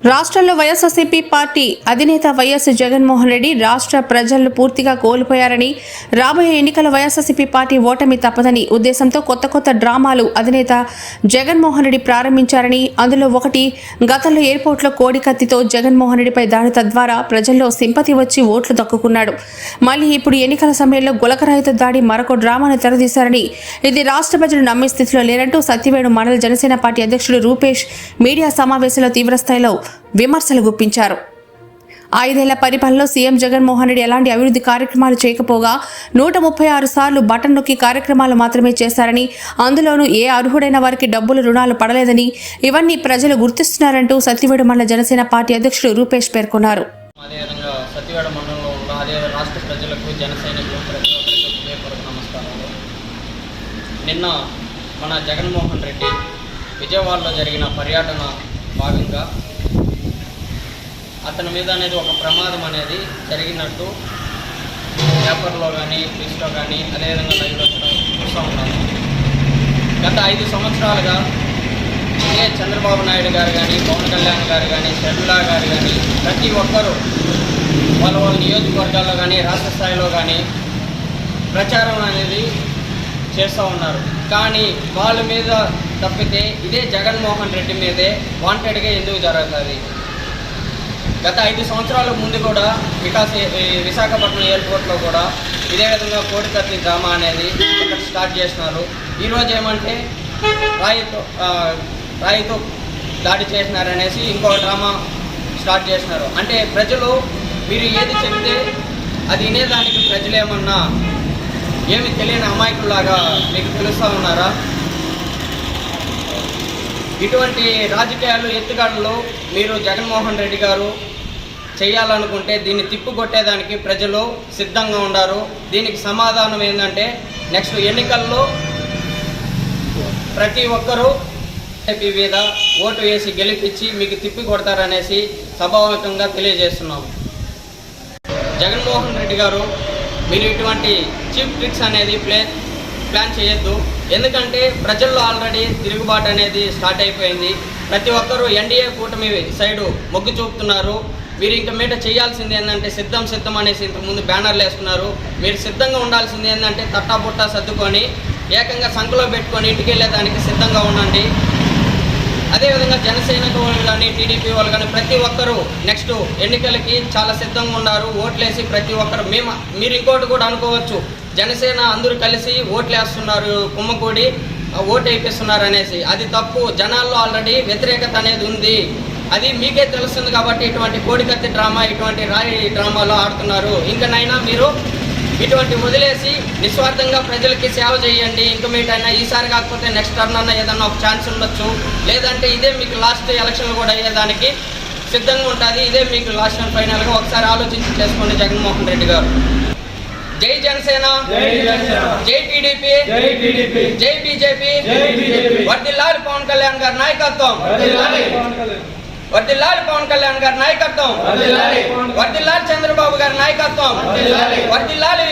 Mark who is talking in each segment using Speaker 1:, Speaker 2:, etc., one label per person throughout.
Speaker 1: రాష్ట్రంలో వైఎస్ఆర్సీపీ పార్టీ అధినేత వైఎస్ జగన్మోహన్ రెడ్డి రాష్ట్ర ప్రజలను పూర్తిగా కోల్పోయారని రాబోయే ఎన్నికల వైఎస్ఆర్సీపీ పార్టీ ఓటమి తప్పదని ఉద్దేశంతో కొత్త కొత్త డ్రామాలు అధినేత జగన్మోహన్ రెడ్డి ప్రారంభించారని అందులో ఒకటి గతంలో ఎయిర్పోర్ట్లో కోడి కత్తితో జగన్మోహన్ రెడ్డిపై దాడి తద్వారా ప్రజల్లో సింపతి వచ్చి ఓట్లు దక్కుకున్నాడు. మళ్ళీ ఇప్పుడు ఎన్నికల సమయంలో గులకరహిత దాడి మరొక డ్రామాను తెరదీశారని ఇది రాష్ట్ర ప్రజలు నమ్మే స్థితిలో లేనంటూ సత్యవేణు మండల జనసేన పార్టీ అధ్యక్షుడు రూపేష్ మీడియా సమావేశంలో తీవ్రస్థాయిలో విమర్శలు గుప్పించారు. ఐదేళ్ళ పరిపాలనలో సీఎం జగన్మోహన్ రెడ్డి ఎలాంటి అభివృద్ధి కార్యక్రమాలు చేయకపోగా నూట ముప్పై ఆరు సార్లు బటన్ నొక్కి కార్యక్రమాలు మాత్రమే చేశారని అందులోనూ ఏ అర్హుడైన వారికి డబ్బులు రుణాలు పడలేదని ఇవన్నీ ప్రజలు గుర్తిస్తున్నారంటూ సత్యవేడు మండల జనసేన పార్టీ అధ్యక్షుడు రూపేష్ పేర్కొన్నారు.
Speaker 2: నిన్న మన జగన్మోహన్ రెడ్డి విజయవాడలో జరిగిన పర్యటన భాగంగా అతని మీద అనేది ఒక ప్రమాదం అనేది జరిగినట్టు పేపర్లో కానీ న్యూస్లో కానీ అదేవిధంగా లైవ్లో కూడా చూస్తూ ఉన్నాము. గత ఐదు సంవత్సరాలుగా ఇదే చంద్రబాబు నాయుడు గారు కానీ పవన్ కళ్యాణ్ గారు కానీ షర్మిలా గారు కానీ ప్రతి ఒక్కరూ వాళ్ళ వాళ్ళ నియోజకవర్గాల్లో కానీ రాష్ట్ర స్థాయిలో కానీ ప్రచారం అనేది చేస్తూ ఉన్నారు. కానీ వాళ్ళ మీద తప్పితే ఇదే జగన్మోహన్ రెడ్డి మీదే వాంటెడ్గా ఎందుకు జరుగుతుంది? గత ఐదు సంవత్సరాల ముందు కూడా వికాస్ ఈ విశాఖపట్నం ఎయిర్పోర్ట్లో కూడా ఇదే విధంగా కోటికత్తి డ్రామా అనేది ఇక్కడ స్టార్ట్ చేసినారు ఈరోజు ఏమంటే రాయితో రాయితో దాడి చేసినారనేసి ఇంకో డ్రామా స్టార్ట్ చేసినారు అంటే ప్రజలు మీరు ఏది చెప్తే అది వినేదానికి ప్రజలు ఏమన్నా ఏమి తెలియని అమాయకుల్లాగా మీకు తెలుస్తూ ఉన్నారా? ఇటువంటి రాజకీయాలు ఎత్తుగడలు మీరు జగన్మోహన్ రెడ్డి గారు చేయాలనుకుంటే దీన్ని తిప్పుకొట్టేదానికి ప్రజలు సిద్ధంగా ఉన్నారు దీనికి సమాధానం ఏంటంటే నెక్స్ట్ ఎన్నికల్లో ప్రతి ఒక్కరూ బీజేపీ మీద ఓటు వేసి గెలిపించి మీకు తిప్పి కొడతారనేసి సభాముఖంగా తెలియజేస్తున్నాం జగన్మోహన్ రెడ్డి గారు మీరు ఇటువంటి చీప్ ట్రిక్స్ అనేది ప్లే ప్లాన్ చేయొద్దు. ఎందుకంటే ప్రజల్లో ఆల్రెడీ తిరుగుబాటు అనేది స్టార్ట్ అయిపోయింది. ప్రతి ఒక్కరూ ఎన్డీఏ కూటమి సైడు మొగ్గు చూపుతున్నారు. మీరు ఇంక మీట చేయాల్సింది ఏంటంటే సిద్ధం సిద్ధం అనేసి ఇంతకుముందు బ్యానర్లు వేసుకున్నారు మీరు సిద్ధంగా ఉండాల్సింది ఏంటంటే తట్టాపుట్టా సర్దుకొని ఏకంగా సంఖలో పెట్టుకొని ఇంటికి వెళ్ళేదానికి సిద్ధంగా ఉండండి. అదేవిధంగా జనసేన వాళ్ళు కానీ టీడీపీ వాళ్ళు కానీ ప్రతి ఒక్కరూ నెక్స్ట్ ఎన్నికలకి చాలా సిద్ధంగా ఉన్నారు. ఓట్లేసి ప్రతి ఒక్కరు మేము మీరు ఇంకోటి కూడా అనుకోవచ్చు. జనసేన అందరూ కలిసి ఓట్లేస్తున్నారు కుమ్మకూడి ఆ, ఓటు వేపిస్తున్నారు అనేసి అది తప్పు. జనాల్లో ఆల్రెడీ వ్యతిరేకత అనేది ఉంది. అది మీకే తెలుస్తుంది కాబట్టి ఇటువంటి కోడికత్తి డ్రామా ఇటువంటి రాయి డ్రామాలో ఆడుతున్నారు. ఇంకనైనా మీరు ఇటువంటి వదిలేసి నిస్వార్థంగా ప్రజలకి సేవ చేయండి. ఇంక మీటైనా ఈసారి కాకపోతే నెక్స్ట్ టర్న్ అన్న ఏదన్నా ఒక ఛాన్స్ ఉండొచ్చు. లేదంటే ఇదే మీకు లాస్ట్ ఎలక్షన్ కూడా అయ్యేదానికి సిద్ధంగా ఉంటుంది. ఇదే మీకు లాస్ట్ అండ్ ఫైనల్గా ఒకసారి ఆలోచించి చేసుకోండి జగన్మోహన్ రెడ్డి గారు. జై జనసేన
Speaker 3: జై జనసేన.
Speaker 2: జై టీడీపీ
Speaker 3: జై టీడీపీ
Speaker 2: జై బీజేపీ
Speaker 3: జై బీజేపీ
Speaker 2: వర్దిల్లాలి పవన్ కళ్యాణ్ గారి నాయకత్వం
Speaker 3: వర్ధిల్లాలి పవన్ కళ్యాణ్
Speaker 2: వర్దిల్లాలి పవన్ కళ్యాణ్ గారి నాయకత్వం
Speaker 3: వర్ధిల్లాలి పవన్ కళ్యాణ్.
Speaker 2: వర్దిల్లాలి చంద్రబాబు గారి నాయకత్వం
Speaker 3: వర్ధిల్లాలి.
Speaker 2: వర్దిల్లాలి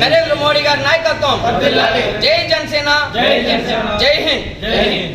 Speaker 2: నరేంద్ర మోడీ గారి నాయకత్వం
Speaker 3: వర్ధిల్లాలి.
Speaker 2: జై జనసేన
Speaker 3: జై జనసేన
Speaker 2: జై హింద్
Speaker 3: జై హింద్